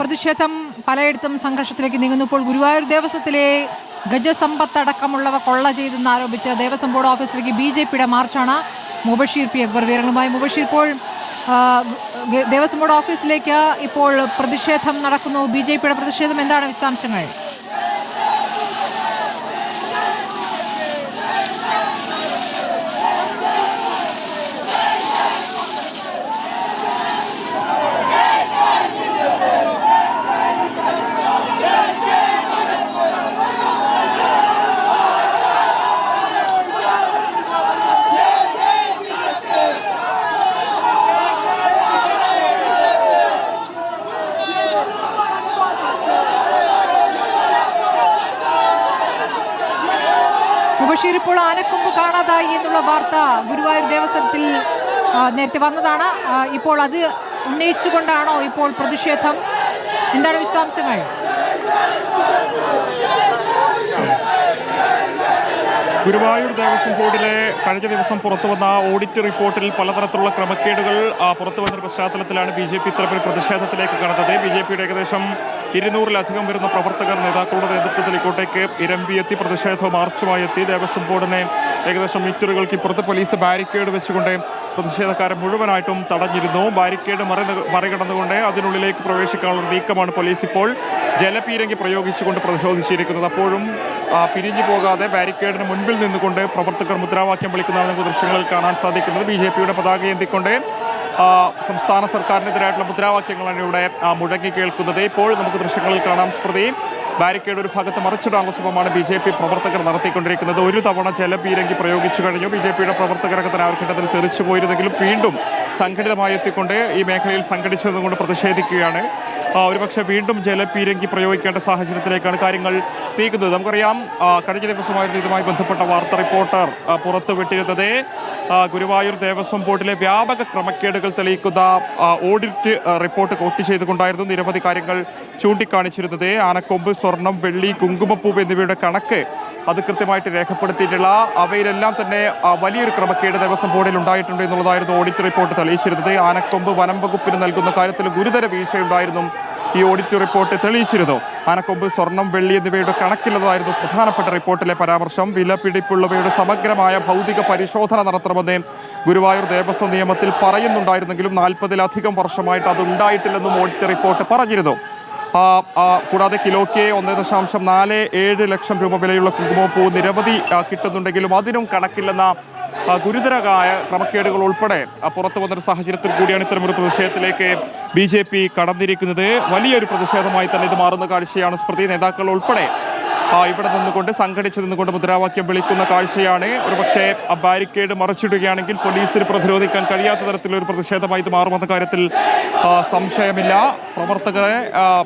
പ്രതിഷേധം പലയിടത്തും സംഘർഷത്തിലേക്ക് നീങ്ങുന്നു. ഇപ്പോൾ ഗുരുവായൂർ ദേവസ്വത്തിലെ ഗജസമ്പത്ത് അടക്കമുള്ളവ കൊള്ള ചെയ്തെന്ന് ആരോപിച്ച് ദേവസ്വം ബോർഡ് ഓഫീസിലേക്ക് ബി ജെ പിയുടെ മാർച്ചാണ് മുബഷീർ പി അക്ബർ വിവരങ്ങളുമായി. മുബഷീർ ഇപ്പോൾ ദേവസ്വം ബോർഡ് ഓഫീസിലേക്ക് ഇപ്പോൾ പ്രതിഷേധം നടക്കുന്നു. ബി ജെ പിയുടെ പ്രതിഷേധം എന്താണ് വിശദാംശങ്ങൾ? മുബഷീർ ഇപ്പോൾ ആനക്കൊമ്പ് കാണാതായി എന്നുള്ള വാർത്ത ഗുരുവായൂർ ദേവസ്വത്തിൽ നേരത്തെ വന്നതാണ്. ഇപ്പോൾ അത് ഉന്നയിച്ചുകൊണ്ടാണോ ഇപ്പോൾ പ്രതിഷേധം? എന്താണ് വിശദാംശങ്ങൾ? ഗുരുവായൂർ ദേവസ്വം ബോർഡിലെ കഴിഞ്ഞ ദിവസം പുറത്തു വന്ന ഓഡിറ്റ് റിപ്പോർട്ടിൽ പലതരത്തിലുള്ള ക്രമക്കേടുകൾ പുറത്തു വന്ന പശ്ചാത്തലത്തിലാണ് ബി ജെ പി ഇത്തരത്തിൽ പ്രതിഷേധത്തിലേക്ക് കടന്നത്. ബി ജെ പിയുടെ ഏകദേശം ഇരുന്നൂറിലധികം വരുന്ന പ്രവർത്തകർ നേതാക്കളുടെ നേതൃത്വത്തിൽ ഇക്കോട്ടേക്ക് ഇരമ്പി പ്രതിഷേധ മാർച്ചുമായി എത്തി. ദേവസ്വം ബോർഡിനെ ഏകദേശം മീറ്ററുകൾക്ക് ഇപ്പുറത്ത് പോലീസ് ബാരിക്കേഡ് വെച്ചുകൊണ്ട് പ്രതിഷേധക്കാരെ മുഴുവനായിട്ടും തടഞ്ഞിരുന്നു. ബാരിക്കേഡ് മറി മറികടന്നുകൊണ്ട് അതിനുള്ളിലേക്ക് പ്രവേശിക്കാനുള്ള നീക്കമാണ് പോലീസ് ഇപ്പോൾ ജലപീരങ്കി പ്രയോഗിച്ചുകൊണ്ട് പ്രതിരോധിച്ചിരിക്കുന്നത്. അപ്പോഴും പിരിഞ്ഞു പോകാതെ ബാരിക്കേഡിന് മുൻപിൽ നിന്നുകൊണ്ട് പ്രവർത്തകർ മുദ്രാവാക്യം വിളിക്കുന്നതാണ് നമുക്ക് ദൃശ്യങ്ങളിൽ കാണാൻ സാധിക്കുന്നത് ബി ജെ പിയുടെ പതാക സംസ്ഥാന സർക്കാരിനെതിരായിട്ടുള്ള മുദ്രാവാക്യങ്ങളാണ് ഇവിടെ മുഴങ്ങി കേൾക്കുന്നത്. ഇപ്പോൾ നമുക്ക് ദൃശ്യങ്ങളിൽ കാണാം സ്മൃതി. ബാരിക്കേഡ് ഒരു ഭാഗത്ത് മറിച്ചിടാനുള്ള ശ്രമമാണ് ബി ജെ പി പ്രവർത്തകർ നടത്തിക്കൊണ്ടിരിക്കുന്നത്. ഒരു തവണ ജലപീരങ്കി പ്രയോഗിച്ചു കഴിഞ്ഞു. ബി ജെ പിയുടെ പ്രവർത്തകരൊക്കെ തന്നെ തെറിച്ചു പോയിരുന്നെങ്കിലും വീണ്ടും സംഘടിതമായി എത്തിക്കൊണ്ട് ഈ മേഖലയിൽ സംഘടിച്ചതുകൊണ്ട് പ്രതിഷേധിക്കുകയാണ്. ഒരുപക്ഷെ വീണ്ടും ജലപീരങ്കി പ്രയോഗിക്കേണ്ട സാഹചര്യത്തിലേക്കാണ് കാര്യങ്ങൾ നീക്കുന്നത് നമുക്കറിയാം കഴിഞ്ഞ ദിവസമായിരുന്നു ഇതുമായി ബന്ധപ്പെട്ട വാർത്ത റിപ്പോർട്ടർ പുറത്തുവിട്ടിരുന്നത്. ഗുരുവായൂർ ദേവസ്വം ബോർഡിലെ വ്യാപക ക്രമക്കേടുകൾ തെളിയിക്കുന്ന ഓഡിറ്റ് റിപ്പോർട്ട് കോട്ട് ചെയ്തുകൊണ്ടായിരുന്നു നിരവധി കാര്യങ്ങൾ ചൂണ്ടിക്കാണിച്ചിരുന്നത്. ആനക്കൊമ്പ് സ്വർണം വെള്ളി കുങ്കുമപ്പൂവ് എന്നിവയുടെ കണക്ക് അത് കൃത്യമായിട്ട് രേഖപ്പെടുത്തിയിട്ടുള്ള അവയിലെല്ലാം തന്നെ വലിയൊരു ക്രമക്കേട് ദേവസ്വം ബോർഡിൽ ഉണ്ടായിട്ടുണ്ട് എന്നുള്ളതായിരുന്നു ഓഡിറ്റ് റിപ്പോർട്ട് തെളിയിച്ചിരുന്നത്. ആനക്കൊമ്പ് വനം വകുപ്പിന് നൽകുന്ന കാര്യത്തിൽ ഗുരുതര വീഴ്ചയുണ്ടായിരുന്നു ഈ ഓഡിറ്റ് റിപ്പോർട്ട് തെളിയിച്ചിരുന്നു. ആനക്കൊമ്പ് സ്വർണം വെള്ളി എന്നിവയുടെ കണക്കില്ലതായിരുന്നു പ്രധാനപ്പെട്ട റിപ്പോർട്ടിലെ പരാമർശം. വിലപിടിപ്പുള്ളവയുടെ സമഗ്രമായ ഭൗതിക പരിശോധന നടത്തണമെന്ന് ഗുരുവായൂർ ദേവസ്വം നിയമത്തിൽ പറയുന്നുണ്ടായിരുന്നെങ്കിലും നാൽപ്പതിലധികം വർഷമായിട്ട് അത് ഉണ്ടായിട്ടില്ലെന്നും ഓഡിറ്റ് റിപ്പോർട്ട് പറഞ്ഞിരുന്നു. കൂടാതെ കിലോയ്ക്ക് ഒന്ന് ദശാംശം നാല് ഏഴ് ലക്ഷം രൂപ വിലയുള്ള കുങ്കുമപ്പൂ നിരവധി കിട്ടുന്നുണ്ടെങ്കിലും അതിനും കണക്കില്ലെന്ന ഗുരുതരമായ ക്രമക്കേടുകൾ ഉൾപ്പെടെ പുറത്തു വന്നൊരു സാഹചര്യത്തിൽ കൂടിയാണ് ഇത്തരമൊരു പ്രതിഷേധത്തിലേക്ക് ബി ജെ പി കടന്നിരിക്കുന്നത്. വലിയൊരു പ്രതിഷേധമായി തന്നെ ഇത് മാറുന്ന കാഴ്ചയാണ് സ്മൃതി. നേതാക്കൾ ഉൾപ്പെടെ ഇവിടെ നിന്നുകൊണ്ട് സംഘടിച്ച് നിന്നുകൊണ്ട് മുദ്രാവാക്യം വിളിക്കുന്ന കാഴ്ചയാണ്. ഒരുപക്ഷെ ആ ബാരിക്കേഡ് മറച്ചിടുകയാണെങ്കിൽ പോലീസിന് പ്രതിരോധിക്കാൻ കഴിയാത്ത തരത്തിലൊരു പ്രതിഷേധമായി ഇത് മാറുമെന്ന കാര്യത്തിൽ സംശയമില്ല. പ്രവർത്തകരെ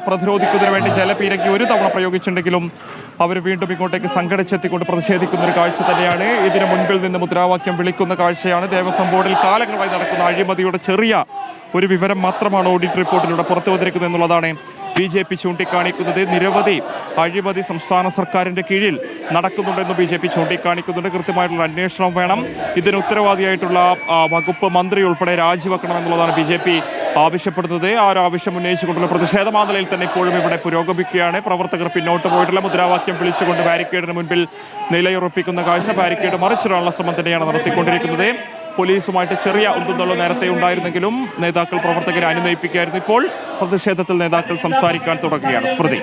പ്രതിരോധിക്കുന്നതിന് വേണ്ടി ജലപീരങ്കി ഒരു തവണ പ്രയോഗിച്ചിട്ടുണ്ടെങ്കിലും അവർ വീണ്ടും ഇങ്ങോട്ടേക്ക് സംഘടിച്ചെത്തിക്കൊണ്ട് പ്രതിഷേധിക്കുന്ന ഒരു കാഴ്ച തന്നെയാണ്. ഇതിന് മുൻപിൽ നിന്ന് മുദ്രാവാക്യം വിളിക്കുന്ന കാഴ്ചയാണ്. ദേവസ്വം ബോർഡിൽ കാലങ്ങളായി നടക്കുന്ന അഴിമതിയുടെ ചെറിയ ഒരു വിവരം മാത്രമാണ് ഓഡിറ്റ് റിപ്പോർട്ടിലൂടെ പുറത്തു വന്നിരിക്കുന്നത് എന്നുള്ളതാണ് ബി ജെ പി ചൂണ്ടിക്കാണിക്കുന്നത് നിരവധി അഴിമതി സംസ്ഥാന സർക്കാരിന്റെ കീഴിൽ നടക്കുന്നുണ്ടെന്ന് ബി ജെ പി ചൂണ്ടിക്കാണിക്കുന്നുണ്ട്. കൃത്യമായിട്ടുള്ള അന്വേഷണം വേണം. ഇതിന് ഉത്തരവാദിയായിട്ടുള്ള വകുപ്പ് മന്ത്രി ഉൾപ്പെടെ രാജിവെക്കണം എന്നുള്ളതാണ് ബി ജെ പി ആവശ്യപ്പെടുന്നത്. ആ ഒരു ആവശ്യം ഉന്നയിച്ചുകൊണ്ടുള്ള പ്രതിഷേധം ആ നിലയിൽ തന്നെ ഇപ്പോഴും ഇവിടെ പുരോഗമിക്കുകയാണ്. പ്രവർത്തകർ പിന്നോട്ട് പോയിട്ടില്ല. മുദ്രാവാക്യം വിളിച്ചുകൊണ്ട് ബാരിക്കേഡിന് മുൻപിൽ നിലയുറപ്പിക്കുന്ന കാഴ്ച ബാരിക്കേഡ് മറിച്ചിടാനുള്ള ശ്രമം തന്നെയാണ് നടത്തിക്കൊണ്ടിരിക്കുന്നത്. പോലീസുമായിട്ട് ചെറിയ ഉന്തുന്നള്ളു നേരത്തെ ഉണ്ടായിരുന്നെങ്കിലും നേതാക്കൾ പ്രവർത്തകരെ അനുനയിപ്പിക്കുകയായിരുന്നു ഇപ്പോൾ പ്രതിഷേധത്തിൽ നേതാക്കൾ സംസാരിക്കാൻ തുടങ്ങുകയാണ്. സ്മൃതി.